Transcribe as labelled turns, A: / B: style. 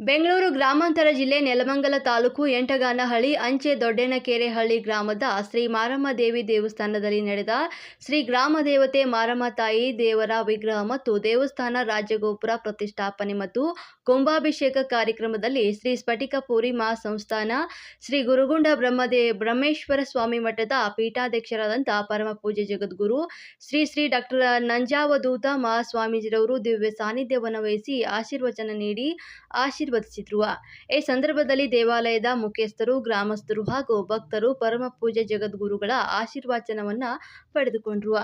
A: ಬೆಂಗಳೂರು ಗ್ರಾಮಾಂತರ ಜಿಲ್ಲೆ ನೆಲಮಂಗಲ ತಾಲೂಕು ಎಂಟಗಾನಹಳ್ಳಿ ಅಂಚೆ ದೊಡ್ಡೇನಕೆರೆಹಳ್ಳಿ ಗ್ರಾಮದ ಶ್ರೀ ಮಾರಮ್ಮ ದೇವಿ ದೇವಸ್ಥಾನದಲ್ಲಿ ನಡೆದ ಶ್ರೀ ಗ್ರಾಮ ದೇವತೆ ಮಾರಮ್ಮ ತಾಯಿ ದೇವರ ವಿಗ್ರಹ ಮತ್ತು ದೇವಸ್ಥಾನ ರಾಜಗೋಪುರ ಪ್ರತಿಷ್ಠಾಪನೆ ಮತ್ತು ಕುಂಭಾಭಿಷೇಕ ಕಾರ್ಯಕ್ರಮದಲ್ಲಿ ಶ್ರೀ ಸ್ಫಟಿಕಪುರಿ ಮಾ ಸಂಸ್ಥಾನ, ಶ್ರೀ ಗುರುಗುಂಡ ಬ್ರಹ್ಮದೇ ಬ್ರಹ್ಮೇಶ್ವರ ಸ್ವಾಮಿ ಮಠದ ಪೀಠಾಧ್ಯಕ್ಷರಾದಂಥ ಪರಮ ಪೂಜೆ ಜಗದ್ಗುರು, ಶ್ರೀ ಶ್ರೀ ಡಾಕ್ಟರ್ ನಂಜಾವಧೂತ ಮಹಾಸ್ವಾಮೀಜಿರವರು ದಿವ್ಯ ಸಾನ್ನಿಧ್ಯವನ್ನು ವಹಿಸಿ ಆಶೀರ್ವಚನ ನೀಡಿ ಆಶೀರ್ವದಿಸಿದ್ರು ಈ ಸಂದರ್ಭದಲ್ಲಿ ದೇವಾಲಯದ ಮುಖ್ಯಸ್ಥರು ಗ್ರಾಮಸ್ಥರು ಹಾಗೂ ಭಕ್ತರು ಪರಮ ಪೂಜ್ಯ ಜಗದ್ಗುರುಗಳ ಆಶೀರ್ವಚನವನ್ನ ಪಡೆದುಕೊಂಡ್ರು.